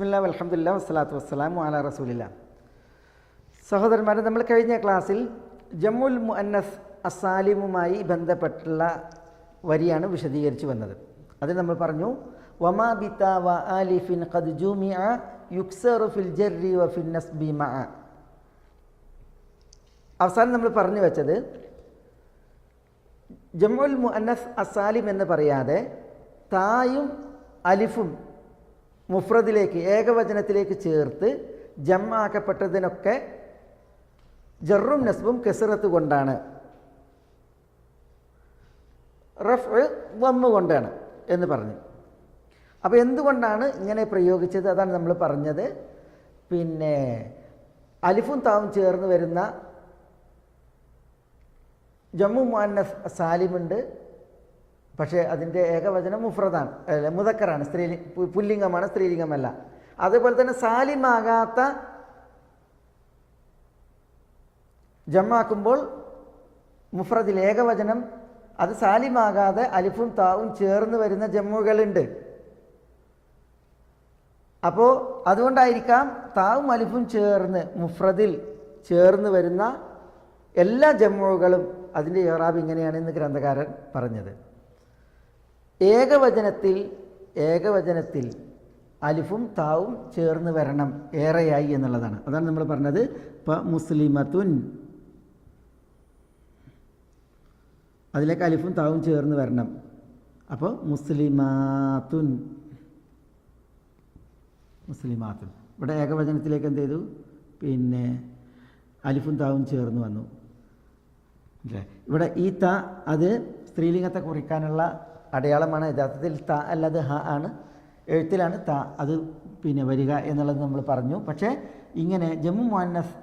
ബിസ്മില്ല അലഹമില്ല വസ്സലാത്തു വസ്സലാം വാല റസൂലില്ല. സഹോദരന്മാരെ നമ്മൾ കഴിഞ്ഞ ക്ലാസ്സിൽ ജമ്മുൽ മുഅന്നസ് അസാലിമുമായി ബന്ധപ്പെട്ടുള്ള വരിയാണ് വിശദീകരിച്ചു വന്നത്. അതിൽ നമ്മൾ പറഞ്ഞു വമാ ബിത്ത വ ആലിഫിൻ ഖദ് ജുമിഅ യുക്സറു ഫിൽ ജർരി വ നസ്ബി മഅ. അവസാനം നമ്മൾ പറഞ്ഞു വെച്ചത് ജമ്മുൽ മുഅന്നസ് അസാലിം എന്ന് പറയാതെ തായും അലിഫും മുഫ്രദിലേക്ക് ഏകവചനത്തിലേക്ക് ചേർത്ത് ജമ്മാക്കപ്പെട്ടതിനൊക്കെ ജറും നസ്ബും കെസറത്ത് കൊണ്ടാണ്. റഫ് വമ്മ് കൊണ്ടാണ് എന്ന് പറഞ്ഞു. അപ്പോൾ എന്തുകൊണ്ടാണ് ഇങ്ങനെ പ്രയോഗിച്ചത്? അതാണ് നമ്മൾ പറഞ്ഞത്. പിന്നെ അലിഫും താവും ചേർന്ന് വരുന്ന ജമ്മു മുഅന്നസ് സാലിമുണ്ട്. പക്ഷേ അതിന്റെ ഏകവചനം മുഫ്രദാണ് അല്ല മുതക്കറാണ് സ്ത്രീ പുല്ലിംഗമാണ് സ്ത്രീലിംഗമല്ല. അതേപോലെ തന്നെ സാലിമാകാത്ത ജമ്മാക്കുമ്പോൾ മുഫ്രദിൽ ഏകവചനം അത് സാലിമാകാതെ അലിഫും താവും ചേർന്ന് വരുന്ന ജമ്മുകളുണ്ട്. അപ്പോൾ അതുകൊണ്ടായിരിക്കാം താവും അലിഫും ചേർന്ന് മുഫ്രദിൽ ചേർന്ന് വരുന്ന എല്ലാ ജമ്മുകളും അതിന്റെ ഇറാബ് ഇങ്ങനെയാണെന്ന് ഗ്രന്ഥകാരൻ പറഞ്ഞത്. ഏകവചനത്തിൽ ഏകവചനത്തിൽ അലിഫും താവും ചേർന്ന് വരണം ഏറെയായി എന്നുള്ളതാണ്. അതാണ് നമ്മൾ പറഞ്ഞത്. പ മുസ്ലിമത്തുൻ. അതിലേക്ക് അലിഫും താവും ചേർന്ന് വരണം. അപ്പോൾ മുസ്ലിമാത്തുൻ. മുസ്ലിമാത്തുൻ. ഇവിടെ ഏകവചനത്തിലേക്ക് എന്ത് ചെയ്തു? പിന്നെ അലിഫും താവും ചേർന്ന് വന്നു. അല്ലേ? ഇവിടെ ഈ ത അത് സ്ത്രീലിംഗത്തെ കുറിക്കാനുള്ള അടയാളമാണ് യഥാർത്ഥത്തിൽ ത അല്ലാതെ ഹ ആണ്. എഴുത്തിലാണ് ത അത് പിന്നെ വരിക എന്നുള്ളത് നമ്മൾ പറഞ്ഞു. പക്ഷേ ഇങ്ങനെ ജമ്മു മുഅന്നസ്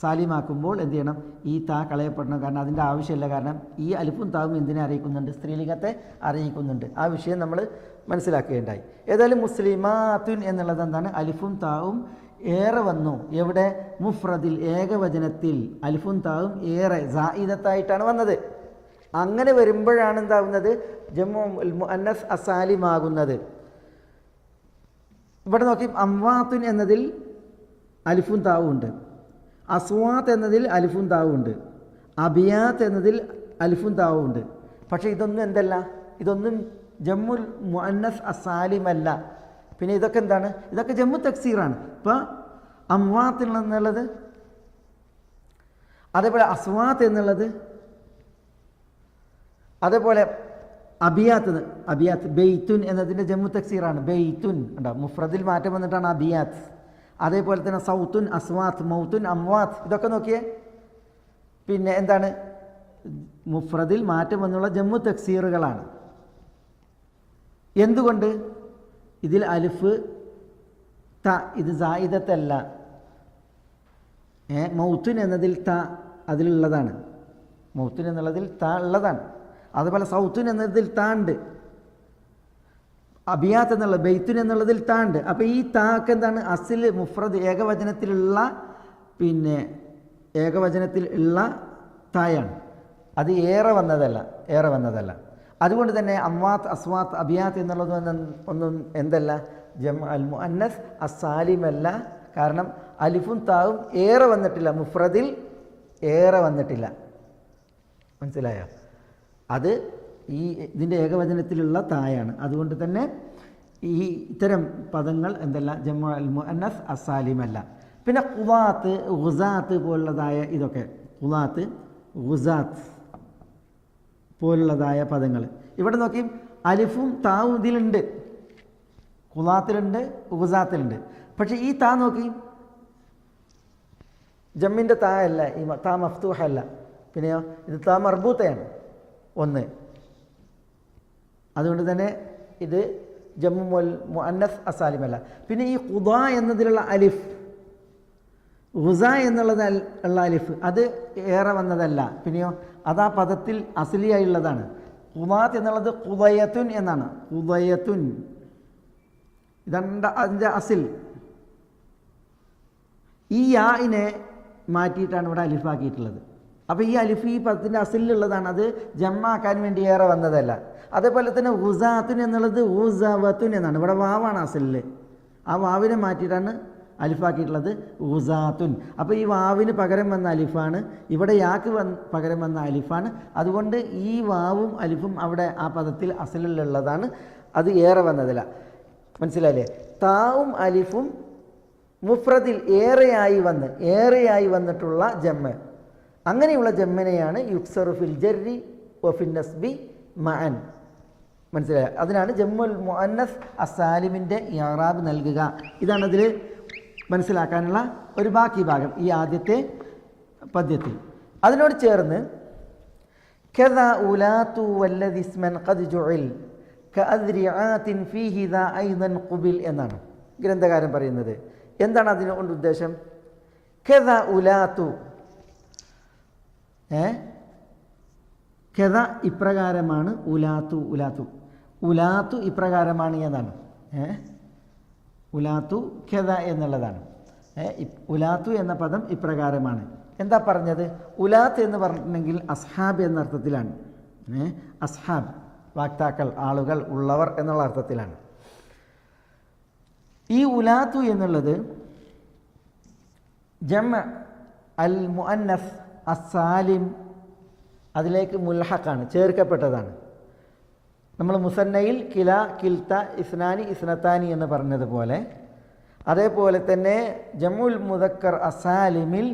സാലിമാക്കുമ്പോൾ എന്ത് ചെയ്യണം? ഈ താ കളയപ്പെടണം. കാരണം അതിന്റെ ആവശ്യമില്ല. കാരണം ഈ അലിപ്പും താവും എന്തിനെ അറിയിക്കുന്നുണ്ട്? സ്ത്രീലിംഗത്തെ അറിയിക്കുന്നുണ്ട്. ആ വിഷയം നമ്മൾ മനസ്സിലാക്കുകയുണ്ടായി ഏതായാലും മുസ്ലിമാത്തുൻ എന്നുള്ളത് എന്താണ്? അലിഫും താവും ഏറെ വന്നു. എവിടെ? മുഫ്രദിൽ ഏകവചനത്തിൽ അലിഫും താവും ഏറെ സായിദത്തായിട്ടാണ് വന്നത്. അങ്ങനെ വരുമ്പോഴാണ് എന്താവുന്നത്? ജമ്മു അന്നസ് അസാലിമാകുന്നത്. ഇവിടെ നോക്കി അംവാത്തുൻ എന്നതിൽ അലിഫും താവും ഉണ്ട്. അസ്വാത്ത് എന്നതിൽ അലിഫും താവും ഉണ്ട്. അബിയാത്ത് എന്നതിൽ അലിഫും താവും ഉണ്ട്. പക്ഷേ ഇതൊന്നും എന്തല്ല? ഇതൊന്നും ജമ്മുൽ മുഅന്നസ് അസാലിമല്ല. പിന്നെ ഇതൊക്കെ എന്താണ്? ഇതൊക്കെ ജമ്മു തക്സീറാണ്. ഇപ്പോൾ അംവാത്ത് എന്നുള്ളത്? അതേപോലെ അസ്വാത്ത് എന്നുള്ളത് അതേപോലെ അബിയാത്ത് അബിയാത്ത് ബെയ്ത്തുൻ എന്നതിന്റെ ജമ്മു തക്സീറാണ്. ബെയ്ത്തുൻ ഉണ്ടാവും മുഫ്രദിൽ മാറ്റം വന്നിട്ടാണ് അബിയാത്ത്. അതേപോലെ തന്നെ സൗത്തുൻ അസ്വാത്ത് മൗത്തുൻ അംവാത്ത് ഇതൊക്കെ നോക്കിയേ. പിന്നെ എന്താണ്? മുഫ്രദിൽ മാറ്റം വന്നുള്ള ജമ്മു തക്സീറുകളാണ്. എന്തുകൊണ്ട്? ഇതിൽ അലിഫ് ത ഇത് സായിദത്തല്ല. മൗത്തുൻ എന്നതിൽ ത അതിലുള്ളതാണ്. മൗത്തുൻ എന്നുള്ളതിൽ ത ഉള്ളതാണ്. അതുപോലെ സൗത്തുൻ എന്നതിൽ താണ്ട്. അബിയാത്ത് എന്നുള്ള ബെയ്ത്തുൻ എന്നുള്ളതിൽ താണ്ട്. അപ്പോൾ ഈ താക്ക് എന്താണ്? അസിൽ മുഫ്രദ് ഏകവചനത്തിലുള്ള പിന്നെ ഏകവചനത്തിൽ ഉള്ള തായാണ്. അത് ഏറെ വന്നതല്ല ഏറെ വന്നതല്ല. അതുകൊണ്ട് തന്നെ അമ്മാത്ത് അസ്വാത്ത് അബിയാത്ത് എന്നുള്ളത് ഒന്നും എന്തല്ല? ജം അൽ മുഅന്നസ് അസാലിമല്ല കാരണം അലിഫും താവും ഏറെ വന്നിട്ടില്ല. മുഫ്രദിൽ ഏറെ വന്നിട്ടില്ല. മനസ്സിലായോ? അത് ഈ ഇതിന്റെ ഏകവചനത്തിലുള്ള തായാണ്. അതുകൊണ്ട് തന്നെ ഈ ഇത്തരം പദങ്ങൾ എന്തല്ല? ജമ്മു അൽ മുഅന്നസ് അസാലിമല്ല പിന്നെ ഖുവാത്ത് ഖുസാത്ത് പോലുള്ളതായ ഇതൊക്കെ. ഖുവാത്ത് ഖുസാത്ത് പോലുള്ളതായ പദങ്ങൾ. ഇവിടെ നോക്കി അലിഫും താവും ഇതിലുണ്ട്. ഖുലാത്തിലുണ്ട് ഉഗുസാത്തിലുണ്ട് പക്ഷേ ഈ താ നോക്കി. ജമ്മിന്റെ താ അല്ല ഈ താ മഫ്തൂഹ അല്ല പിന്നെയോ ഇത് താ മർബൂത്തയാണ്. ഒന്ന്. അതുകൊണ്ട് തന്നെ ഇത് ജമ്മു മുൽ മുഅന്നസ് അസാലിമല്ല പിന്നെ ഈ ഖുദ എന്നതിലുള്ള അലിഫ് ഹുസ എന്നുള്ളത് ഉള്ള അലിഫ് അത് ഏറെ വന്നതല്ല. പിന്നെയോ അത് ആ പദത്തിൽ അസലിയായുള്ളതാണ് ഖുദാത്ത് എന്നുള്ളത് ഖുദയത്തുൻ എന്നാണ്. ഖുദയത്തുൻ. ഇതാണ് അതിന്റെ അസിൽ. ഈ യാഇനെ മാറ്റിയിട്ടാണ് ഇവിടെ അലിഫാക്കിയിട്ടുള്ളത്. അപ്പോൾ ഈ അലിഫ് ഈ പദത്തിന്റെ അസിലുള്ളതാണ് അത് ജമ്മാക്കാൻ വേണ്ടി ഏറെ വന്നതല്ല. അതേപോലെ തന്നെ ഉസാത്തുൻ എന്നുള്ളത് ഊസാവത്തുൻ എന്നാണ്. ഇവിടെ വാവാണ് അസിലിൽ ആ വാവിനെ മാറ്റിയിട്ടാണ് അലിഫാക്കിയിട്ടുള്ളത് ഉസാത്തുൻ. അപ്പോൾ ഈ വാവിന് പകരം വന്ന അലിഫാണ്. ഇവിടെ യാക്ക് വന്ന് പകരം വന്ന അലിഫാണ്. അതുകൊണ്ട് ഈ വാവും അലിഫും അവിടെ ആ പദത്തിൽ അസലിലുള്ളതാണ്. അത് ഏറെ വന്നതില്ല. മനസ്സിലായില്ലേ? താവും അലിഫും മുഫ്രദിൽ ഏറെയായി വന്ന് ഏറെയായി വന്നിട്ടുള്ള ജമ്മ്. അങ്ങനെയുള്ള ജമ്മനെയാണ് യുക്സറു ഫിൽ ജർരി ഒഫിൻ നസ്ബി മഅൻ. മനസ്സിലായോ? അതിനാണ് ജമ്മുൽ മുഅന്നസ് അസാലിമിന്റെ ഇറാബ് നൽകുക. ഇതാണ് അതിൽ മനസ്സിലാക്കാനുള്ള ഒരു ബാക്കി ഭാഗം ഈ ആദ്യത്തെ പദ്യത്തിൽ. അതിനോട് ചേർന്ന് എന്നാണ് ഗ്രന്ഥകാരൻ പറയുന്നത്. എന്താണ് അതിനുകൊണ്ട് ഉദ്ദേശം? കഥ ഉലാത്തു കഥ ഇപ്രകാരമാണ് ഉലാത്തു ഉലാത്തു. ഉലാത്തു ഇപ്രകാരമാണ് എന്നാണ് ഏ? ഉലാത്തു കഥ എന്നുള്ളതാണ്. ഉലാത്തു എന്ന പദം ഇപ്രകാരമാണ്. എന്താ പറഞ്ഞത്? ഉലാത്ത് എന്ന് പറഞ്ഞിട്ടുണ്ടെങ്കിൽ അസ്ഹാബ് എന്ന അർത്ഥത്തിലാണ്. അസ്ഹാബ് വാക്താക്കൾ ആളുകൾ ഉള്ളവർ എന്നുള്ള അർത്ഥത്തിലാണ്. ഈ ഉലാത്തു എന്നുള്ളത് ജം അൽ മുഅന്നസ് അസാലിം അതിലേക്ക് മുൽഹക്കാണ് ചേർക്കപ്പെട്ടതാണ്. നമ്മൾ മുസന്നയിൽ കില കിൽത്ത ഇസ്നാനി ഇസ്നത്താനി എന്ന് പറഞ്ഞതുപോലെ അതേപോലെ തന്നെ ജമുൽ മുദക്കർ അസാലിമിൽ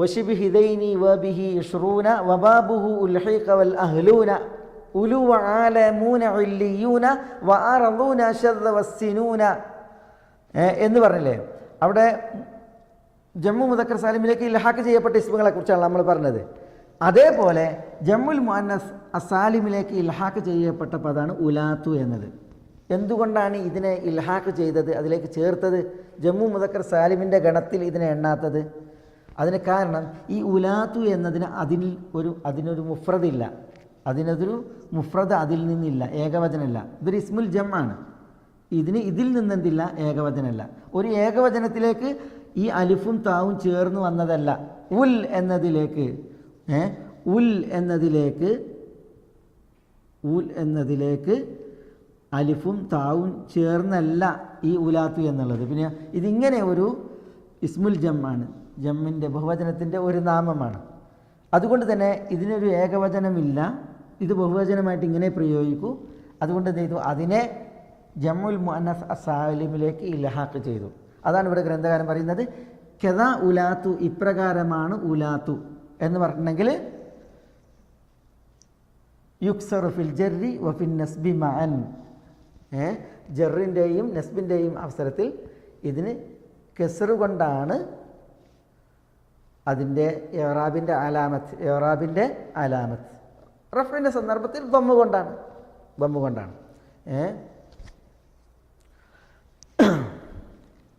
വഷിബി ഹിദൈനി വബിഹി ഇഷ്റൂന വബാബുഹു ഉൽഹീഖ വൽ അഹ്ലൂന ഉലു വആലമൂന ഉല്ലിയൂന വഅറദൂന ശദ്ദ വസ്സിനൂന. എന്ന് പറഞ്ഞില്ലേ? അവിടെ ജമ്മു മുദക്കർ സാലിമിലേക്ക് ലഹാക്ക് ചെയ്യപ്പെട്ട ഇസ്മുകളെ കുറിച്ചാണ് നമ്മൾ പറഞ്ഞത്. അതേപോലെ ജമ്മുൽ മുഅന്നസ് അസാലിമിലേക്ക് ഇൽഹാക്ക് ചെയ്യപ്പെട്ട പദമാണ് ഉലാത്തു എന്നത്. എന്തുകൊണ്ടാണ് ഇതിനെ ഇൽഹാക്ക് ചെയ്തത്? അതിലേക്ക് ചേർത്തത് ജമ്മു മുദക്കർ സാലിമിന്റെ ഗണത്തിൽ ഇതിനെ എണ്ണാത്തത്? അതിന് കാരണം ഈ ഉലാത്തു എന്നതിന് അതിൽ ഒരു അതിനൊരു മുഫ്രദില്ല. അതിനതൊരു മുഫ്രദ് അതിൽ നിന്നില്ല ഏകവചനമല്ല ഇതൊരു ഇസ്മുൽ ജം ആണ്. ഇതിന് ഇതിൽ നിന്നെന്തില്ല ഏകവചനമല്ല ഒരു ഏകവചനത്തിലേക്ക് ഈ അലിഫും താവും ചേർന്ന് വന്നതല്ല. ഉൽ എന്നതിലേക്ക് ഉൽ എന്നതിലേക്ക് ഉൽ എന്നതിലേക്ക് അലിഫും താവും ചേർന്നല്ല ഈ ഉലാത്തു എന്നുള്ളത്. പിന്നെ ഇതിങ്ങനെ ഒരു ഇസ്മുൽ ജമ്മാണ്. ജമ്മിന്റെ ബഹുവചനത്തിന്റെ ഒരു നാമമാണ്. അതുകൊണ്ട് തന്നെ ഇതിനൊരു ഏകവചനമില്ല. ഇത് ബഹുവചനമായിട്ട് ഇങ്ങനെ പ്രയോഗിക്കൂ. അതുകൊണ്ട് ചെയ്തു? അതിനെ ജമ്മുൽ മുഅന്നസ് അസാലിമിലേക്ക് ഇലഹാക്ക് ചെയ്തു. അതാണ് ഇവിടെ ഗ്രന്ഥകാരൻ പറയുന്നത്. കെത ഉലാത്തു ഇപ്രകാരമാണ് ഉലാത്തു എന്ന് പറഞ്ഞിട്ടുണ്ടെങ്കിൽ ഫിൽ ജർരി വഫിൻ നസ്ബി മഅൻ. ഏ? ജെറിന്റെയും നസ്ബിന്റെയും അവസരത്തിൽ ഇതിന് കെസറ് കൊണ്ടാണ് അതിന്റെ എറാബിന്റെ അലാമത്ത് എറാബിന്റെ അലാമത്ത്. റഫിന്റെ സന്ദർഭത്തിൽ ബമ്മ് കൊണ്ടാണ്. ബമ്മ് കൊണ്ടാണ്. ഏ?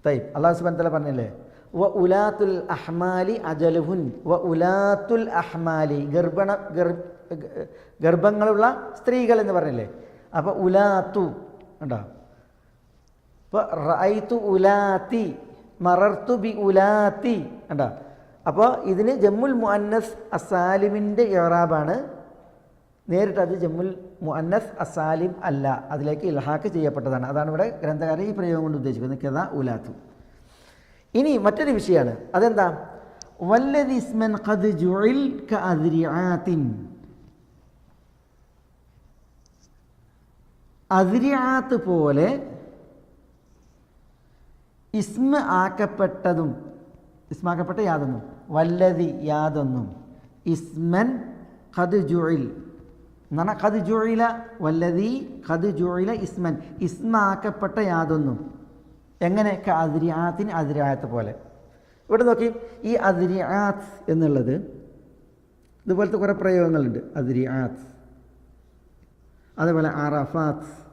തൈബ് അള്ളാഹു സുബാൻ തല പറഞ്ഞില്ലേ? വ ഉലാത്തുൽ അഹ്മാലി അജലുഹുൻ വ ഉലാത്തുൽ അഹ്മാലി ഗർഭണ ഗർഭ ഗർഭങ്ങളുള്ള സ്ത്രീകൾ എന്ന് പറഞ്ഞില്ലേ? അപ്പോൾ ഉലാത്തു ഉണ്ടോ? ഇപ്പോൾ റൈത്തു ഉലാത്തി മറർത്തു ബി ഉലാത്തി ഉണ്ടോ? അപ്പോൾ ഇതിന് ജമ്മുൽ മുഅന്നസ് അസാലിമിന്റെ ഇറാബാണ് നേരിട്ട് അത് ജമ്മുൽ മുഅന്നസ് അസാലിം അല്ല അതിലേക്ക് ഇൽഹാക്ക് ചെയ്യപ്പെട്ടതാണ്. അതാണ് ഇവിടെ ഗ്രന്ഥകാരൻ ഈ പ്രയോഗം കൊണ്ട് ഉദ്ദേശിക്കുന്നത്. കഥ ഉലാത്തു. ഇനി മറ്റൊരു വിഷയമാണ് അതെന്താ? വല്ലദിസ്മൻ ഖദ് ജുഇൽ അദ്രിആത്ത് പോലെ ഇസ്മ ആക്കപ്പെട്ടതും ഇസ്മാക്കപ്പെട്ട യാതൊന്നും വല്ലതി യാതൊന്നും ഇസ്മൻ ഖദ് ജുഇൽ എന്ന് പറഞ്ഞാൽ ഖദ് ജുഇല വല്ലതി ജുഇല ഇസ്മൻ. ഇസ്മാക്കപ്പെട്ട യാതൊന്നും. എങ്ങനെ? അതിരിയാത്തിന് അതിരിയാത്ത് പോലെ. ഇവിടെ നോക്കി ഈ അതിരിയാത്ത് എന്നുള്ളത് ഇതുപോലത്തെ കുറേ പ്രയോഗങ്ങളുണ്ട്. അതിരിയാത്ത് അതേപോലെ അറഫാത്ത്.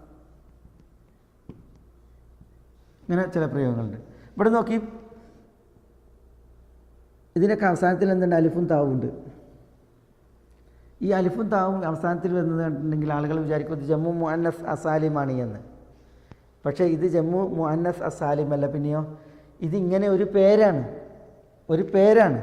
ഇങ്ങനെ ചില പ്രയോഗങ്ങളുണ്ട്. ഇവിടെ നോക്കി ഇതിനൊക്കെ അവസാനത്തിൽ എന്തുണ്ട്? അലിഫും താവും ഉണ്ട് ഈ അലിഫും താവും അവസാനത്തിൽ വരുന്നത് കണ്ടിട്ടുണ്ടെങ്കിൽ ആളുകൾ ഇത് ജമ്മു മുഅന്നസ് അസാലിമാണ് എന്ന്. പക്ഷേ ഇത് ജമ്മു മുഅന്നസ് അസാലിം അല്ല പിന്നെയോ ഇതിങ്ങനെ ഒരു പേരാണ്. ഒരു പേരാണ്.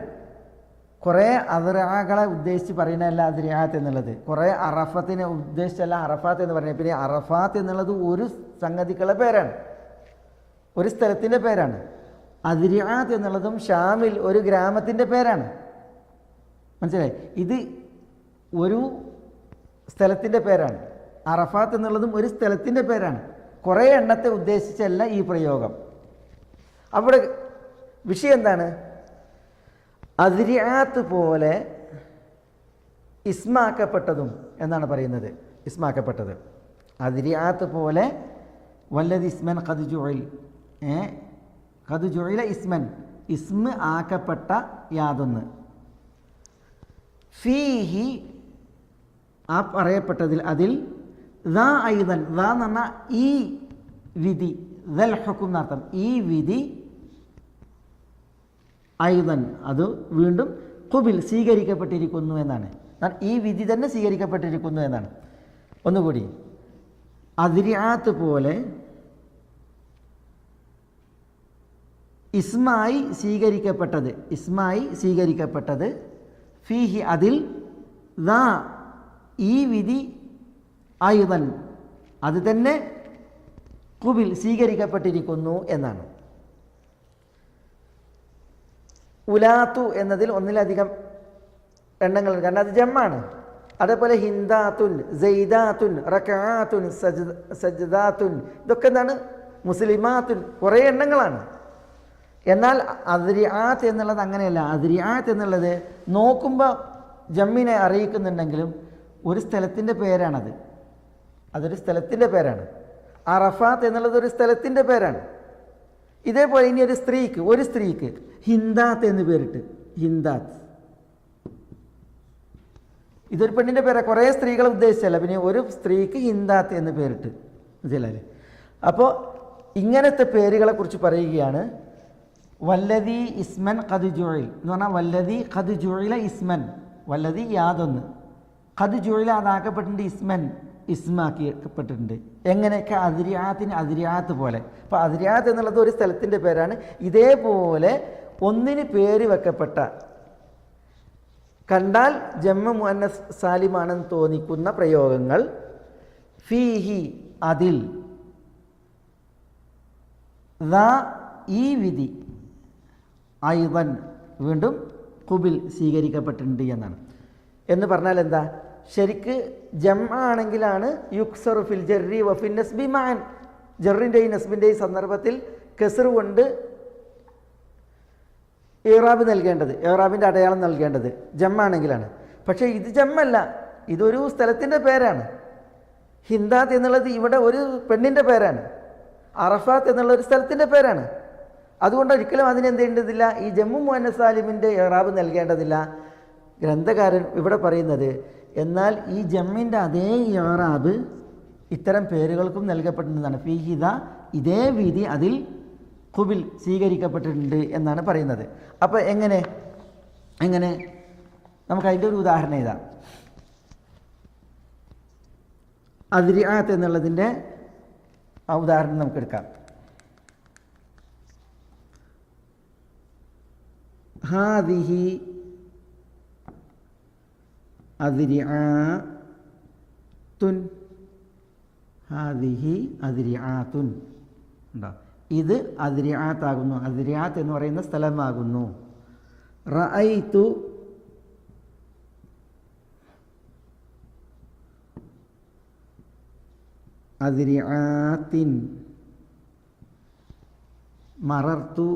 കുറേ അതിറാകളെ ഉദ്ദേശിച്ച് പറയുന്നതല്ല അതിരിയാത്ത് എന്നുള്ളത്. കുറേ അറഫത്തിനെ ഉദ്ദേശിച്ചല്ല അറഫാത്ത് എന്ന് പറയുന്നത്. പിന്നെ അറഫാത്ത് എന്നുള്ളത് ഒരു സംഗതിക്കുള്ള പേരാണ്. ഒരു സ്ഥലത്തിന്റെ പേരാണ്. അതിരിയാത്ത് എന്നുള്ളതും ഷാമിൽ ഒരു ഗ്രാമത്തിന്റെ പേരാണ്. മനസ്സിലായി? ഇത് ഒരു സ്ഥലത്തിന്റെ പേരാണ്. അറഫാത്ത് എന്നുള്ളതും ഒരു സ്ഥലത്തിന്റെ പേരാണ്. കുറേ എണ്ണത്തെ ഉദ്ദേശിച്ചല്ല ഈ പ്രയോഗം. അവിടെ വിഷയം എന്താണ്? അതിരിയാത്ത് പോലെ ഇസ്മാക്കപ്പെട്ടതും എന്നാണ് പറയുന്നത്. ഇസ്മാക്കപ്പെട്ടത്. അതിരിയാത്ത് പോലെ വല്ലത് ഇസ്മൻ കത് ജോയിൽ ഏ? കത് ഇസ്മൻ. ഇസ്മ ആക്കപ്പെട്ട യാതൊന്ന്. ഫീഹി ആ പറയപ്പെട്ടതിൽ അതിൽ ദാ ഐതൻ ദാ എന്ന് പറഞ്ഞാൽ ഈ വിധി ദൽ ഹുക്കും എന്നർത്ഥം ഈ വിധി ഐതൻ അത് വീണ്ടും കുബിൽ സ്വീകരിക്കപ്പെട്ടിരിക്കുന്നു എന്നാണ്. ഈ വിധി തന്നെ സ്വീകരിക്കപ്പെട്ടിരിക്കുന്നു എന്നാണ്. ഒന്നുകൂടി അതിരിയാത്ത് പോലെ ഇസ്മായി സ്വീകരിക്കപ്പെട്ടത് ഇസ്മായി സ്വീകരിക്കപ്പെട്ടത് ഫീഹി അതിൽ ദാ ഈ വിധി ആയുധൻ. അത് തന്നെ കുബിൽ സ്വീകരിക്കപ്പെട്ടിരിക്കുന്നു എന്നാണ്. ഉലാത്തു എന്നതിൽ ഒന്നിലധികം എണ്ണങ്ങളുണ്ട്. കാരണം അത് ജമ്മാണ്. അതേപോലെ ഹിന്ദാത്തുൻ ജയ്ദാത്തുൻ റക്കാത്തുൻ സജ് സജ്ദാത്തുൻ. ഇതൊക്കെ എന്താണ്? മുസ്ലിമാത്തുൻ. കുറേ എണ്ണങ്ങളാണ്. എന്നാൽ അതിരിയാത്ത് എന്നുള്ളത് അങ്ങനെയല്ല. അതിരിയാത്ത് എന്നുള്ളത് നോക്കുമ്പോൾ ജമ്മിനെ അറിയിക്കുന്നുണ്ടെങ്കിലും ഒരു സ്ഥലത്തിന്റെ പേരാണത്. അതൊരു സ്ഥലത്തിന്റെ പേരാണ്. അറഫാത്ത് എന്നുള്ളത് ഒരു സ്ഥലത്തിന്റെ പേരാണ്. ഇതേപോലെ ഇനി ഒരു സ്ത്രീക്ക് ഒരു സ്ത്രീക്ക് ഹിന്ദാത്ത് എന്ന് പേരിട്ട് ഹിന്ദാത്ത്. ഇതൊരു പെണ്ണിന്റെ പേരാ. കുറേ സ്ത്രീകളെ ഉദ്ദേശിച്ചല്ല. പിന്നെ ഒരു സ്ത്രീക്ക് ഹിന്ദാത്ത് എന്ന് പേരിട്ട്. മനസ്സിലല്ലേ അപ്പോൾ ഇങ്ങനത്തെ പേരുകളെ കുറിച്ച് പറയുകയാണ്. വല്ലതി ഇസ്മൻ കത് ജുഴിൽ എന്ന് പറഞ്ഞാൽ വല്ലതി കത് ജുഴില ഇസ്മൻ. വല്ലതി യാതൊന്ന്. കത് ജുഴില ഇസ്മൻ ഇസ്മാക്കിയപ്പെട്ടിട്ടുണ്ട് എങ്ങനെയൊക്കെ അതിരിയാത്തിന് അതിരിയാത്ത് പോലെ. അപ്പോൾ അതിരിയാത്ത് എന്നുള്ളത് ഒരു സ്ഥലത്തിന്റെ പേരാണ്. ഇതേപോലെ ഒന്നിന് പേര് വെക്കപ്പെട്ട കണ്ടാൽ ജമ്മ മുഅന്നസ് സാലിമാണെന്ന് തോന്നിക്കുന്ന പ്രയോഗങ്ങൾ ഫീഹി അതിൽ ഈ വിധി ഐവൻ വീണ്ടും കുബിൽ സ്വീകരിക്കപ്പെട്ടിട്ടുണ്ട് എന്നാണ്. എന്ന് പറഞ്ഞാൽ എന്താ ശരിക്ക് ജം ആണെങ്കിലാണ് യുക്സറു ഫിൽ ജെറി വഫിൻ നസ്ബി മാൻ ജെറിന്റെയും നസ്ബിന്റെയും സന്ദർഭത്തിൽ കെസർ കൊണ്ട് ഏറാബ് നൽകേണ്ടത് ഏറാബിന്റെ അടയാളം നൽകേണ്ടത് ജമ്മാണെങ്കിലാണ് പക്ഷേ ഇത് ജമ്മല്ല ഇതൊരു സ്ഥലത്തിന്റെ പേരാണ്. ഹിന്ദാത്ത് എന്നുള്ളത് ഇവിടെ ഒരു പെണ്ണിന്റെ പേരാണ്. അറഫാത്ത് എന്നുള്ള ഒരു സ്ഥലത്തിന്റെ പേരാണ്. അതുകൊണ്ട് ഒരിക്കലും അതിന് എന്ത് ചെയ്യേണ്ടതില്ല ഈ ജമ്മു മുഹന്ന സാലിമിന്റെ ഏറാബ് നൽകേണ്ടതില്ല. ഗ്രന്ഥകാരൻ ഇവിടെ പറയുന്നത് എന്നാൽ ഈ ജമ്മിന്റെ അതേ ഇറാബ് ഇത്തരം പേരുകൾക്കും നൽകപ്പെട്ടിട്ടുണ്ടെന്നാണ്. ഫീഹിദ ഇതേ വിധി അതിൽ കുബിൽ സ്വീകരിക്കപ്പെട്ടിട്ടുണ്ട് എന്നാണ് പറയുന്നത്. അപ്പോൾ എങ്ങനെ? എങ്ങനെ? നമുക്ക് അതിന്റെ ഒരു ഉദാഹരണം ഇതാ അതിരിയാത്ത് എന്നുള്ളതിന്റെ ആ ഉദാഹരണം നമുക്ക് എടുക്കാം. ഹാദിഹി അതിരിയാത്തുൻ ഹാദിഹി അതിരിയാത്തുൻ ഉണ്ടോ? ഇത് അതിരിയാത്താകുന്നു അതിരിയാത്ത് എന്ന് പറയുന്ന സ്ഥലമാകുന്നു. റഅയ്തു അതിരിയാത്തിൻ മറർത്തു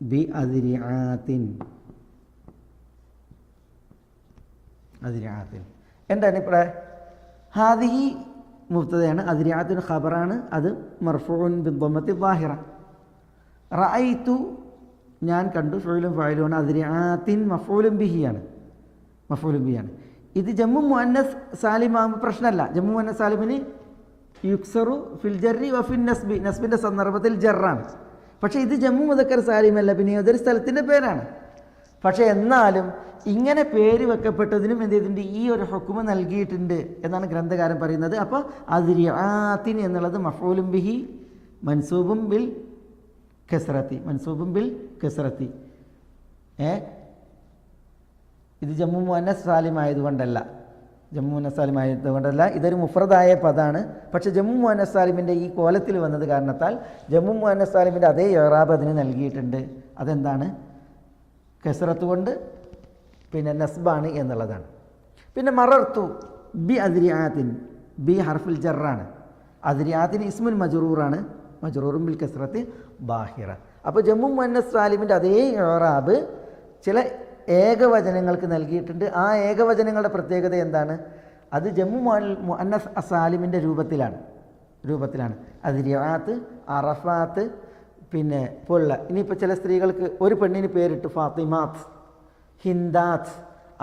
ബി അതിരിയാത്തിൻ അതിരിയാത്തിൻ എന്താണ് ഇപ്പോൾ ഹാദിഹി മുഫ്തതയാണ് അതിരിയാത്തിന് ഖബറാണ് അത് മർഫൂൻ ബിദ്ദമത്തി ബാഹിറ റായിത്തു ഞാൻ കണ്ടു ഫുലും ഫായലുമാണ് അതിരാത്തിൻ മഫൂലും ബിഹിയാണ് മഫൂലും ബിഹിയാണ്. ഇത് ജമ്മു മുഅന്നസ് സാലിമാകുമ്പോൾ പ്രശ്നമല്ല. ജമ്മു മുഅന്നസ് സാലിമിന് യുക്സറു ഫിൽ ജറി വഫിൻ നസ്ബി നസ്ബിന്റെ സന്ദർഭത്തിൽ ജറാണ്. പക്ഷേ ഇത് ജമ്മു മുതക്കർ സാലിമല്ല പിന്നെ ഏതൊരു സ്ഥലത്തിന്റെ പേരാണ്? പക്ഷേ എന്നാലും ഇങ്ങനെ പേര് വെക്കപ്പെട്ടതിനും എന്ത് ചെയ്തിട്ടുണ്ട്? ഈ ഒരു ഹുക്കുമ നൽകിയിട്ടുണ്ട് എന്നാണ് ഗ്രന്ഥകാരൻ പറയുന്നത്. അപ്പോൾ അതിരിയാത്തിൻ എന്നുള്ളത് മഫൂലും ബിഹി മൻസൂബും ബിൽ കെസ്രത്തി മൻസൂബും ബിൽ കെസ്രത്തി ഏ? ഇത് ജമ്മു മുഅന്നസ് സാലിം ആയതുകൊണ്ടല്ല ജമ്മു മുനസാലിം ആയതുകൊണ്ടല്ല ഇതൊരു മുഫ്രദായ പദമാണ് പക്ഷെ ജമ്മു മുനസാലിമിന്റെ ഈ കോലത്തിൽ വന്നത് കാരണത്താൽ ജമ്മു മുനസാലിമിന്റെ അതേ യോറാബ് അതിന് നൽകിയിട്ടുണ്ട്. അതെന്താണ്? കെസറത്ത് കൊണ്ട് പിന്നെ നസ്ബാണ് എന്നുള്ളതാണ്. പിന്നെ മറർത്തു ബി അതിരിയാത്തിൻ ബി ഹർഫുൽ ജറാണ്. അതിരിയാത്തിന് ഇസ്മുൽ മജറൂറാണ്. മജറൂറും ബിൽ കെസറത്ത് ബാഹിറ. അപ്പോൾ ജമ്മു മുന്നസ് സാലിമിന്റെ അതേ ഇറാബ് ചില ഏകവചനങ്ങൾക്ക് നൽകിയിട്ടുണ്ട്. ആ ഏകവചനങ്ങളുടെ പ്രത്യേകത എന്താണ്? അത് ജമ്മു മുഅന്നസ് അസാലിമിന്റെ രൂപത്തിലാണ്. രൂപത്തിലാണ്. അതിരിയാത്ത് അറഫാത്ത് പിന്നെ പൊള്ള. ഇനിയിപ്പോൾ ചില സ്ത്രീകൾക്ക് ഒരു പെണ്ണിന് പേരിട്ട് ഫാത്തിമാത്ത് ഹിന്ദാത്ത്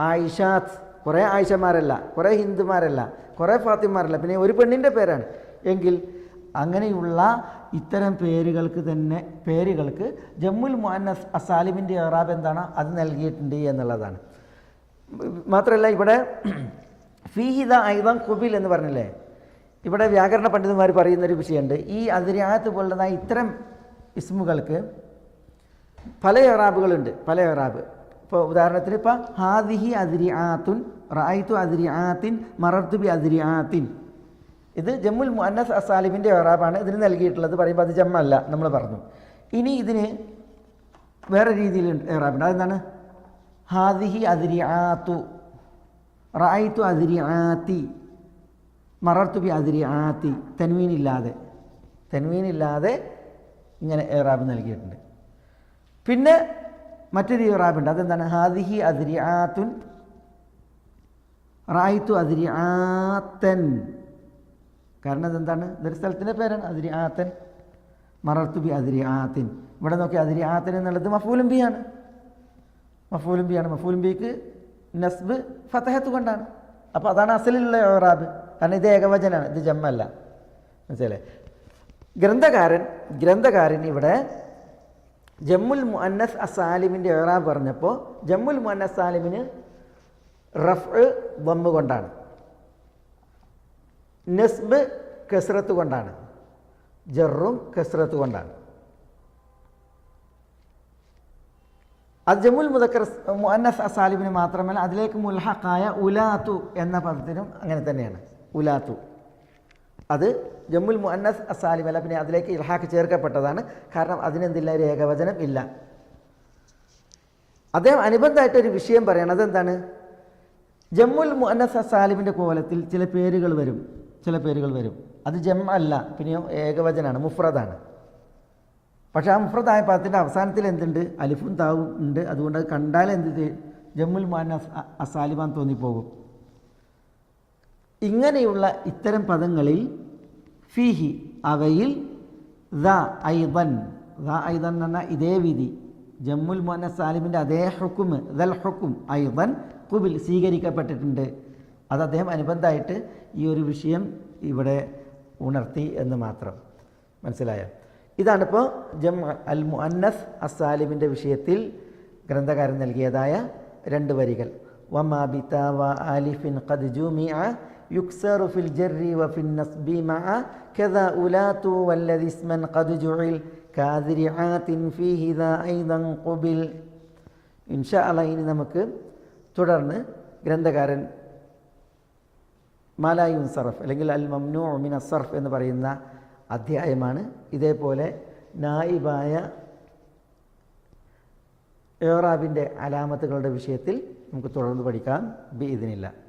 ആയിഷാത്ത് കുറേ ആയിഷമാരല്ല കുറേ ഹിന്ദുമാരല്ല കുറേ ഫാത്തിമാരല്ല പിന്നെ ഒരു പെണ്ണിന്റെ പേരാണ്. എങ്കിൽ അങ്ങനെയുള്ള ഇത്തരം പേരുകൾക്ക് തന്നെ പേരുകൾക്ക് ജമ്മുൽ മുഅന്നസ് അസാലിമിന്റെ ഇറാബ് എന്താണ്? അത് നൽകിയിട്ടുണ്ട് എന്നുള്ളതാണ്. മാത്രമല്ല ഇവിടെ ഫീഹിദ ഐദം കുബിൽ എന്ന് പറഞ്ഞില്ലേ? ഇവിടെ വ്യാകരണ പണ്ഡിതന്മാർ പറയുന്നൊരു വിഷയമുണ്ട്. ഈ അതിരാത്ത് പോലുള്ളതായി ഇത്തരം ഇസ്മുകൾക്ക് പല എറാബുകളുണ്ട് പല എറാബ് ഇപ്പോൾ ഉദാഹരണത്തിന് ഇപ്പം ഹാദിഹി അതിരി ആത്തുൻ റായിത്തു അതിരി ആത്തിൻ മറർത്തുബി അതിരി ആത്തിൻ ഇത് ജമ്മുൽ മുഅന്നസ് അസാലിമിന്റെ എറാബാണ് ഇതിന് നൽകിയിട്ടുള്ളത്. പറയുമ്പോൾ അത് ജമ്മല്ല നമ്മൾ പറഞ്ഞു. ഇനി ഇതിന് വേറെ രീതിയിൽ എറാബുണ്ട് അതെന്താണ്? ഹാദിഹി അതിരി ആത്തു റായിത്തു അതിരി ആത്തി മറർത്തുബി അതിരി ആത്തി തെൻവീനില്ലാതെ. തെൻവീനില്ലാതെ ഇങ്ങനെ ഇറാബ് നൽകിയിട്ടുണ്ട്. പിന്നെ മറ്റൊരു ഇറാബുണ്ട് അതെന്താണ്? ഹാദിഹി അതിരി ആത്തുൻ റായിത്തു അതിരി ആത്തൻ കാരണം അതെന്താണ്? ഇതൊരു സ്ഥലത്തിന്റെ പേരാണ്. അതിരി ആത്തൻ മറർത്തുബി അതിരി ആത്തിൻ ഇവിടെ നോക്കി അതിരി ആത്തൻ എന്നുള്ളത് മഫൂലും ബി ആണ്. മഫൂലും ബി ആണ്. മഫൂലും ബിക്ക് നസ്ബ് ഫതഹത്ത് കൊണ്ടാണ്. അപ്പോൾ അതാണ് അസലിലുള്ള ഇറാബ് കാരണം ഇത് ഏകവചനാണ്. ഇത് ജമ്മല്ല. മനസ്സിലേ ഗ്രന്ഥകാരൻ ഗ്രന്ഥകാരൻ ഇവിടെ ജമ്മുൽ മുഅന്നസ് അസാലിമിന്റെ ഇറാബ് പറഞ്ഞപ്പോൾ ജമ്മുൽ മുഅന്നസ് സാലിമിന് റഫ് ബമ്മ് കൊണ്ടാണ്. നസ്ബ് കസ്രത്ത് കൊണ്ടാണ്. ജറും കസ്രത്ത് കൊണ്ടാണ്. അത് ജമ്മുൽ മുദക്കർ മുഅന്നസ് അസാലിമിന് മാത്രമല്ല അതിലേക്ക് മുൽഹക്കായ ഉലാത്തു എന്ന പദത്തിനും അങ്ങനെ തന്നെയാണ്. ഉലാത്തു. അത് ജമ്മുൽ മുഅന്നസ് അസാലിം അല്ല പിന്നെ അതിലേക്ക് ഇൽഹാക്ക് ചേർക്കപ്പെട്ടതാണ്. കാരണം അതിനെന്തില്ല? ഒരു ഏകവചനം ഇല്ല. അദ്ദേഹം അനുബന്ധമായിട്ടൊരു വിഷയം പറയണം. അതെന്താണ്? ജമ്മുൽ മുഅന്നസ് അസാലിമിന്റെ കോലത്തിൽ ചില പേരുകൾ വരും. ചില പേരുകൾ വരും. അത് ജം അല്ല. പിന്നെയോ ഏകവചനാണ്. മുഫ്രദാണ്. പക്ഷേ ആ മുഫ്രദായ പദത്തിന്റെ അവസാനത്തിൽ എന്തുണ്ട്? അലിഫും താവും ഉണ്ട്. അതുകൊണ്ട് അത് കണ്ടാൽ എന്ത് ജമ്മുൽ മുഅന്നസ് അസാലിമാൻ തോന്നിപ്പോകും. ഇങ്ങനെയുള്ള ഇത്തരം പദങ്ങളിൽ ഫിഹി അവയിൽ ദ ഐദൻ. ദ ഐദൻ എന്ന് പറഞ്ഞാൽ ഇതേ വിധി. ജമ്മുൽ മോന സാലിമിന്റെ അതേ ഹുക്കും ദൽ ഹുക്കും ഐദൻ കുബിൽ സ്വീകരിക്കപ്പെട്ടിട്ടുണ്ട്. അത് അദ്ദേഹം അനുബന്ധമായിട്ട് ഈ ഒരു വിഷയം ഇവിടെ ഉണർത്തി എന്ന് മാത്രം മനസ്സിലായ ഇതാണിപ്പോൾ ജം അൽ മുഅന്നസ് അസാലിമിന്റെ വിഷയത്തിൽ ഗ്രന്ഥകാരൻ നൽകിയതായ രണ്ട് വരികൾ. വമാ ബിത വ ആലിഫിൻ ഖദ് ജുമിഅ യുക്സറു الجر وفي النصب നസ്ബി كذا കദാ والذي വല്ലദി ഇസ്മൻ ഖദ് ജുഇൽ കാദിരിആത്തിൻ ഫീഹി ദാ ഐദൻ ഖുബിൽ. ഇൻഷാ الله ഇനി നമുക്ക് തുടർന്ന് ഗ്രന്ഥകാരൻ മാലായുൻ സർഫ് അല്ലെങ്കിൽ അൽ മംനു മിന അസർഫ് എന്ന് പറയുന്ന അധ്യായമാണ്. ഇതേപോലെ നായിബായ ഏറാബിന്റെ അലാമത്തുകളുടെ വിഷയത്തിൽ നമുക്ക് തുടർന്ന് പഠിക്കാം. ബി ഇതിനില്ല